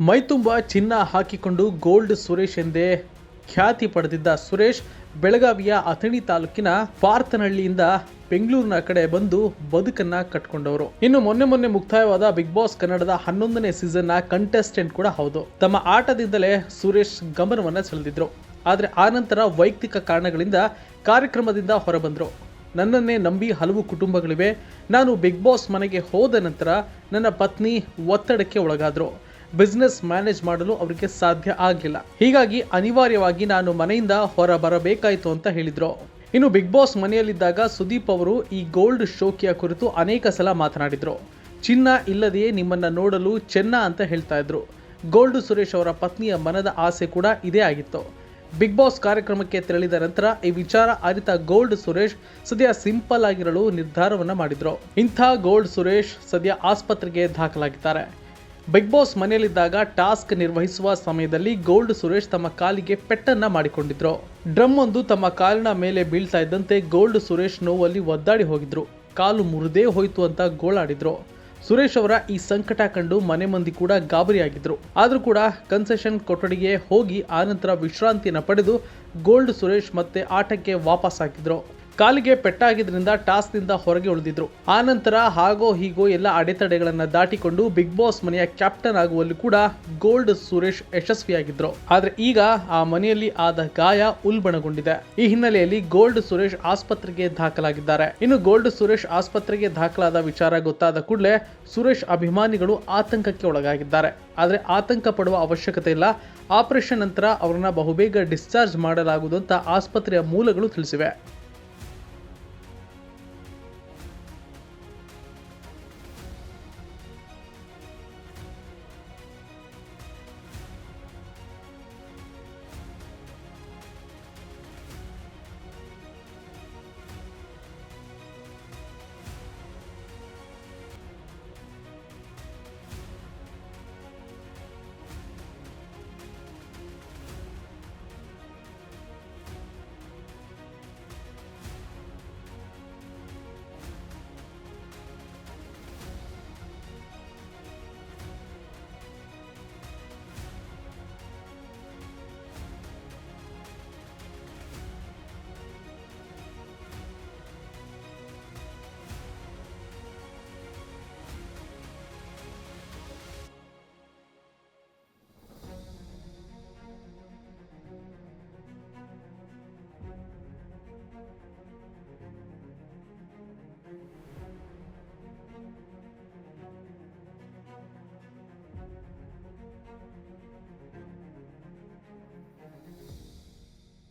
ಮೈತುಂಬ ಚಿನ್ನ ಹಾಕಿಕೊಂಡು ಗೋಲ್ಡ್ ಸುರೇಶ್ ಎಂದೇ ಖ್ಯಾತಿ ಪಡೆದಿದ್ದ ಸುರೇಶ್, ಬೆಳಗಾವಿಯ ಅಥಣಿ ತಾಲೂಕಿನ ಪಾರ್ಥನಹಳ್ಳಿಯಿಂದ ಬೆಂಗಳೂರಿನ ಕಡೆ ಬಂದು ಬದುಕನ್ನ ಕಟ್ಕೊಂಡವರು. ಇನ್ನು ಮೊನ್ನೆ ಮೊನ್ನೆ ಮುಕ್ತಾಯವಾದ ಬಿಗ್ ಬಾಸ್ ಕನ್ನಡದ ಹನ್ನೊಂದನೇ ಸೀಸನ್ನ ಕಂಟೆಸ್ಟೆಂಟ್ ಕೂಡ ಹೌದು. ತಮ್ಮ ಆಟದಿಂದಲೇ ಸುರೇಶ್ ಗಮನವನ್ನ ಸೆಳೆದಿದ್ರು. ಆದರೆ ಆನಂತರ ವೈಯಕ್ತಿಕ ಕಾರಣಗಳಿಂದ ಕಾರ್ಯಕ್ರಮದಿಂದ ಹೊರಬಂದ್ರು. ನನ್ನನ್ನೇ ನಂಬಿ ಹಲವು ಕುಟುಂಬಗಳಿವೆ. ನಾನು ಬಿಗ್ ಬಾಸ್ ಮನೆಗೆ ಹೋದ ನಂತರ ನನ್ನ ಪತ್ನಿ ಒತ್ತಡಕ್ಕೆ ಒಳಗಾದ್ರು. ಬಿಸ್ನೆಸ್ ಮ್ಯಾನೇಜ್ ಮಾಡಲು ಅವರಿಗೆ ಸಾಧ್ಯ ಆಗಲಿಲ್ಲ ಹೀಗಾಗಿ ಅನಿವಾರ್ಯವಾಗಿ ನಾನು ಮನೆಯಿಂದ ಹೊರ ಬರಬೇಕಾಯಿತು ಅಂತ ಹೇಳಿದ್ರು. ಇನ್ನು ಬಿಗ್ ಬಾಸ್ ಮನೆಯಲ್ಲಿದ್ದಾಗ ಸುದೀಪ್ ಅವರು ಈ ಗೋಲ್ಡ್ ಶೋಕಿಯ ಕುರಿತು ಅನೇಕ ಸಲ ಮಾತನಾಡಿದ್ರು. ಚಿನ್ನ ಇಲ್ಲದೆಯೇ ನಿಮ್ಮನ್ನ ನೋಡಲು ಚೆನ್ನ ಅಂತ ಹೇಳ್ತಾ ಇದ್ರು. ಗೋಲ್ಡ್ ಸುರೇಶ್ ಅವರ ಪತ್ನಿಯ ಮನದ ಆಸೆ ಕೂಡ ಇದೇ ಆಗಿತ್ತು. ಬಿಗ್ ಬಾಸ್ ಕಾರ್ಯಕ್ರಮಕ್ಕೆ ತೆರಳಿದ ನಂತರ ಈ ವಿಚಾರ ಅರಿತ ಗೋಲ್ಡ್ ಸುರೇಶ್ ಸದ್ಯ ಸಿಂಪಲ್ ಆಗಿರಲು ನಿರ್ಧಾರವನ್ನ ಮಾಡಿದ್ರು. ಇಂಥ ಗೋಲ್ಡ್ ಸುರೇಶ್ ಸದ್ಯ ಆಸ್ಪತ್ರೆಗೆ ದಾಖಲಾಗಿದ್ದಾರೆ. ಬಿಗ್ ಬಾಸ್ ಮನೆಯಲ್ಲಿದ್ದಾಗ ಟಾಸ್ಕ್ ನಿರ್ವಹಿಸುವ ಸಮಯದಲ್ಲಿ ಗೋಲ್ಡ್ ಸುರೇಶ್ ತಮ್ಮ ಕಾಲಿಗೆ ಪೆಟ್ಟನ್ನ ಮಾಡಿಕೊಂಡಿದ್ರು. ಡ್ರಮ್ ಒಂದು ತಮ್ಮ ಕಾಲಿನ ಮೇಲೆ ಬೀಳ್ತಾ ಇದ್ದಂತೆ ಗೋಲ್ಡ್ ಸುರೇಶ್ ನೋವಲ್ಲಿ ಒದ್ದಾಡಿ ಹೋಗಿದ್ರು. ಕಾಲು ಮುರಿದೇ ಹೋಯಿತು ಅಂತ ಗೋಳಾಡಿದ್ರು ಸುರೇಶ್ ಅವರ ಈ ಸಂಕಟ ಕಂಡು ಮನೆ ಮಂದಿ ಕೂಡ ಗಾಬರಿಯಾಗಿದ್ರು. ಆದರೂ ಕೂಡ ಕನ್ಸೆಷನ್ ಕೊಠಡಿಗೆ ಹೋಗಿ ಆನಂತರ ವಿಶ್ರಾಂತಿಯನ್ನು ಪಡೆದು ಗೋಲ್ಡ್ ಸುರೇಶ್ ಮತ್ತೆ ಆಟಕ್ಕೆ ವಾಪಸ್ ಹಾಕಿದ್ರು. ಕಾಲಿಗೆ ಪೆಟ್ಟಾಗಿದ್ದರಿಂದ ಟಾಸ್ನಿಂದ ಹೊರಗೆ ಉಳಿದಿದ್ರು. ಆನಂತರ ಹಾಗೋ ಹೀಗೋ ಎಲ್ಲ ಅಡೆತಡೆಗಳನ್ನು ದಾಟಿಕೊಂಡು ಬಿಗ್ ಬಾಸ್ ಮನೆಯ ಕ್ಯಾಪ್ಟನ್ ಆಗುವಲ್ಲಿ ಕೂಡ ಗೋಲ್ಡ್ ಸುರೇಶ್ ಯಶಸ್ವಿಯಾಗಿದ್ರು. ಆದ್ರೆ ಈಗ ಆ ಮನೆಯಲ್ಲಿ ಆದ ಗಾಯ ಉಲ್ಬಣಗೊಂಡಿದೆ. ಈ ಹಿನ್ನೆಲೆಯಲ್ಲಿ ಗೋಲ್ಡ್ ಸುರೇಶ್ ಆಸ್ಪತ್ರೆಗೆ ದಾಖಲಾಗಿದ್ದಾರೆ. ಇನ್ನು ಗೋಲ್ಡ್ ಸುರೇಶ್ ಆಸ್ಪತ್ರೆಗೆ ದಾಖಲಾದ ವಿಚಾರ ಗೊತ್ತಾದ ಕೂಡಲೇ ಸುರೇಶ್ ಅಭಿಮಾನಿಗಳು ಆತಂಕಕ್ಕೆ ಒಳಗಾಗಿದ್ದಾರೆ. ಆದರೆ ಆತಂಕ ಪಡುವ ಅವಶ್ಯಕತೆ ಇಲ್ಲ. ಆಪರೇಷನ್ ನಂತರ ಅವರನ್ನ ಬಹುಬೇಗ ಡಿಸ್ಚಾರ್ಜ್ ಮಾಡಲಾಗುವುದು ಅಂತ ಆಸ್ಪತ್ರೆಯ ಮೂಲಗಳು ತಿಳಿಸಿವೆ.